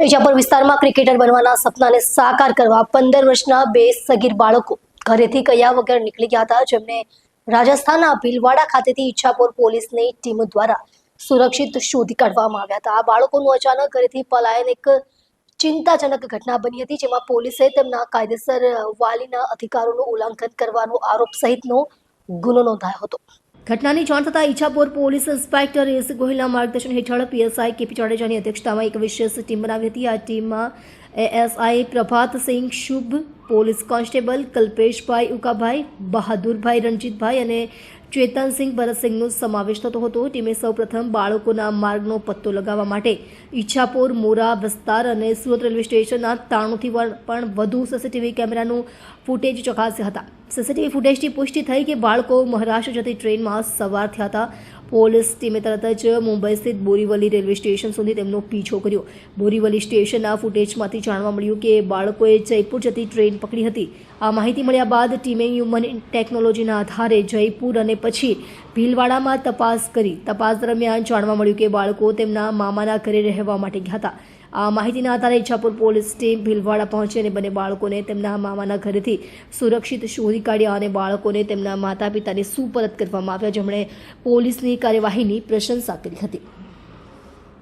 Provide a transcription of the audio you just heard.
ઇજાપુર વિસ્તારમાં ક્રિકેટર બનવાના સપનાને સાકાર કરવા પંદર વર્ષના બે સગીર બાળકો ઘરેથી કયા વગર નીકળી ગયા હતા, જેમને રાજસ્થાનના ભીલવાડા ખાતેથી ઈચ્છાપુર પોલીસની ટીમ દ્વારા સુરક્ષિત શોધી કાઢવામાં આવ્યા હતા. આ બાળકોનું અચાનક ઘરેથી પલાયન એક ચિંતાજનક ઘટના બની હતી, જેમાં પોલીસે તેમના કાયદેસર વાલીના અધિકારોનું ઉલ્લંઘન કરવાનો આરોપ સહિતનો ગુનો નોંધાયો હતો. ઘટનાની જાણ થતાં ઈચ્છાપુર પોલીસ ઇન્સ્પેક્ટર એસ ગોહિલના માર્ગદર્શન હેઠળ પીએસઆઈ કેપી જાડેજાની અધ્યક્ષતામાં એક વિશેષ ટીમ બનાવી હતી. આ ટીમમાં એએસઆઈ પ્રભાતસિંહ શુભ પોલીસ કોન્સ્ટેબલ કલ્પેશભાઈ ઉકાભાઈ, બહાદુરભાઈ રણજીતભાઈ અને ચેતનસિંહ ભરતસિંહનો સમાવેશ થતો હતો. ટીમે સૌપ્રથમ બાળકોના માર્ગનો પત્તો લગાવવા માટે ઈચ્છાપુર મોરા વિસ્તાર અને સુરત રેલવે સ્ટેશનના તાણુંથી પણ વધુ સીસીટીવી કેમેરાનું ફૂટેજ ચકાસ્યા હતા. સીસીટીવી ફૂટેજથી પુષ્ટિ થઈ કે બાળકો મહારાષ્ટ્ર જતી ટ્રેનમાં સવાર થયા હતા. પોલીસ ટીમે તરત જ મુંબઈ સ્થિત બોરીવલી રેલવે સ્ટેશન સુધી તેમનો પીછો કર્યો. બોરીવલી સ્ટેશનના ફૂટેજમાંથી જાણવા મળ્યું કે બાળકોએ જયપુર જતી ટ્રેન પકડી હતી. આ માહિતી મળ્યા બાદ ટીમે હ્યુમન ટેકનોલોજીના આધારે જયપુર અને પછી ભીલવાડામાં તપાસ કરી. તપાસ દરમિયાન જાણવા મળ્યું કે બાળકો તેમના મામાના ઘરે રહેવા માટે ગયા હતા. આ માહિતીના આધારે ઈચ્છાપુર પોલીસ ટીમ ભીલવાડા પહોંચી અને બંને બાળકોને તેમના મામાના ઘરેથી સુરક્ષિત શોધી કાઢ્યા અને બાળકોને તેમના માતા પિતાને સુપરત કરવામાં આવ્યા, જેમણે પોલીસની કાર્યવાહીની પ્રશંસા કરી હતી.